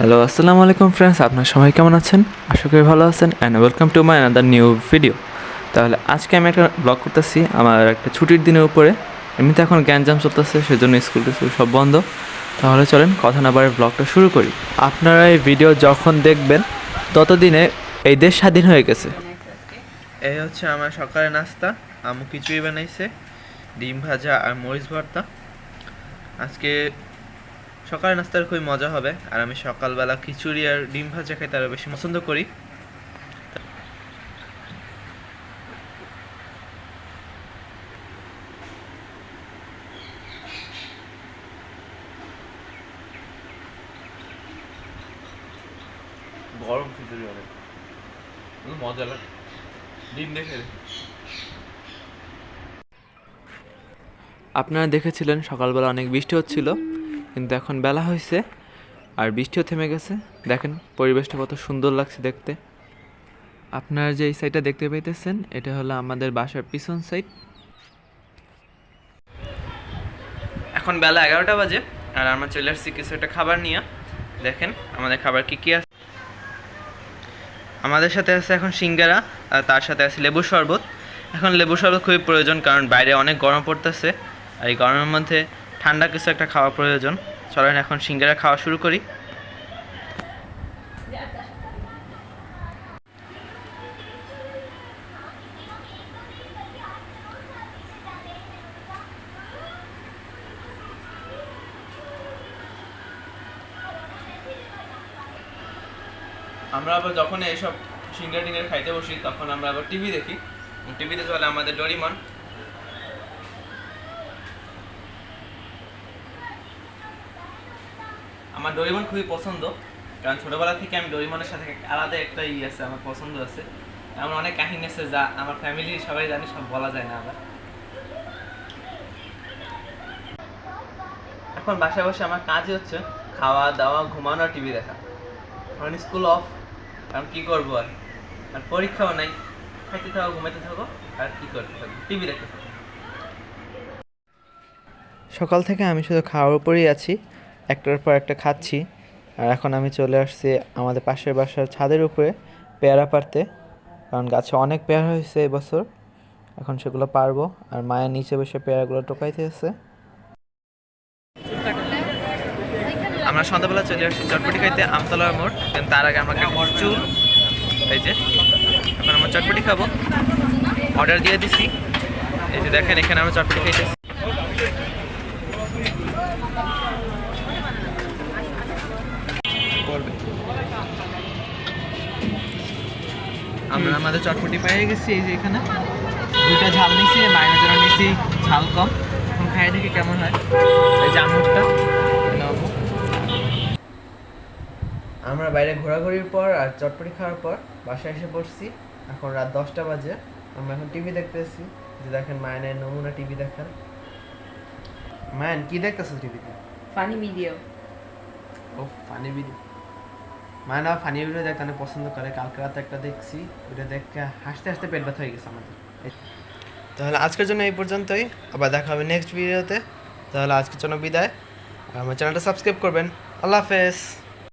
Hello আসসালামু আলাইকুম friends আপনার সবাই কেমন আছেন? আশা করি ভালো আছেন and welcome to my another new video তাহলে আজকে আমি একটা ব্লগ করতেছি, আমার একটা ছুটির দিনের উপরে। এমনিতে এখন গ্যাঞ্জাম চলতেছে, সেজন্য স্কুল টিস্কুল সব বন্ধ। তাহলে চলেন, কথা না বারে ব্লগটা শুরু করি। আপনারা এই ভিডিও যখন দেখবেন, ততদিনে এই দেশ স্বাধীন হয়ে গেছে। এই হচ্ছে আমার সকালের নাস্তা, আমু খিচুড়ি বানাইছে, ডিম ভাজা আর মরিচ ভর্তা। আজকে সকালের নাস্তার খুবই মজা হবে আর আমি সকালবেলা খিচুড়ি আর ডিম ভাজা খাইতে আরও বেশি পছন্দ করি। গরম খিচুড়ি অনেক মজা লাগে। ডিম দেখে আপনারা দেখেছিলেন সকালবেলা অনেক বৃষ্টি হচ্ছিল। কিন্তু এখন বেলা হয়েছে আর বৃষ্টিও থেমে গেছে। দেখেন, পরিবেশটা কত সুন্দর লাগছে দেখতে। আপনারা যে এই সাইডটা দেখতে পাইতেছেন, এটা হলো আমাদের বাসার পিছন সাইড এখন বেলা এগারোটা বাজে আর আমরা চলে আসছি কিছু একটা খাবার নিয়ে। দেখেন, আমাদের খাবার কি কি আছে। আমাদের সাথে আছে এখন সিঙ্গারা, আর তার সাথে আছে লেবু শরবত। এখন লেবু শরবত খুবই প্রয়োজন, কারণ বাইরে অনেক গরম পড়তেছে। আর এই গরমের মধ্যে ঠান্ডা কিছু একটা খাওয়া প্রয়োজন। চলেন এখন সিঙ্গারা খাওয়া শুরু করি। আমরা আবার যখন এইসব সিঙ্গার টিঙ্গার খাইতে বসি, তখন আমরা আবার টিভি দেখি। টিভিতে চলে আমাদের ডরিমন। আমার ডরিমন খুবই পছন্দ, কারণ ছোটবেলা থেকে আমি ডরিমনের সাথে আলাদা একটা ই আছে, আমার পছন্দ আছে। এমন অনেক কাহিনী আছে যা আমার ফ্যামিলি সবাই জানি, সব বলা যায় না আবার। এখন বাসায় বসে আমার কাজই হচ্ছে খাওয়া দাওয়া ঘুমানো আর টিভি দেখা। এখন স্কুল অফ কারণ কি করব আর? আর পরীক্ষাও নাই। খাইতে থাকো, ঘুমাইতে থাকো, আর কি করতে থাকো? টিভি দেখতে থাকো। সকাল থেকে আমি শুধু খাওয়ার উপরেই আছি। একটার পর একটা খাচ্ছি। আর এখন আমি চলে আসছি আমাদের পাশের বাসার ছাদের উপরে পেয়ারা পারতে কারণ গাছে অনেক পেয়ারা হয়েছে এবছর এখন সেগুলো পারব আর মায়ের নিচে বসে পেয়ারাগুলো টোকাইতে আছে। আমরা সন্ধ্যাবেলা চলে আসছি চটপটি খাইতে আমতলার মোড়। কিন্তু তার আগে আমরা কেটে চুল এই যে, এখন আমরা চটপটি খাব। অর্ডার দিয়ে দিছি। এই যে দেখেন, এখানে আমরা চটপটি খাইতেছি করবে। আমরা আমাদের চটপটি পেয়ে গেছি এই যে এখানে। দুইটা ঝাল নিছি জন্য নিছি ঝাল কম। এখন খাই দেখি কেমন হয়। এই যে আমুরটা আমরা বাইরে ঘোরাঘুরির পর আর চটপটি খাওয়ার পর বাসায় এসে পড়ছি। এখন রাত দশটা বাজে। আমরা এখন টিভি দেখতেছি। যে দেখেন মায়নের নমুনা টিভি দেখার। মায়ন কি দেখতেছো টিভিতে? ফানি ভিডিও ও funny video Mayna funny video দেখতে অনেক পছন্দ করে। কালকে রাতে একটা দেখছি ওটা দেখে হাসতে হাসতে পেট ব্যথা হয়ে গেছে আমাদের। তাহলে আজকের জন্য এই পর্যন্তই। আবার দেখা হবে নেক্সট ভিডিওতে তাহলে আজকের জন্য বিদায়। আর আমার চ্যানেলটা সাবস্ক্রাইব করবেন। আল্লাহ হাফেজ।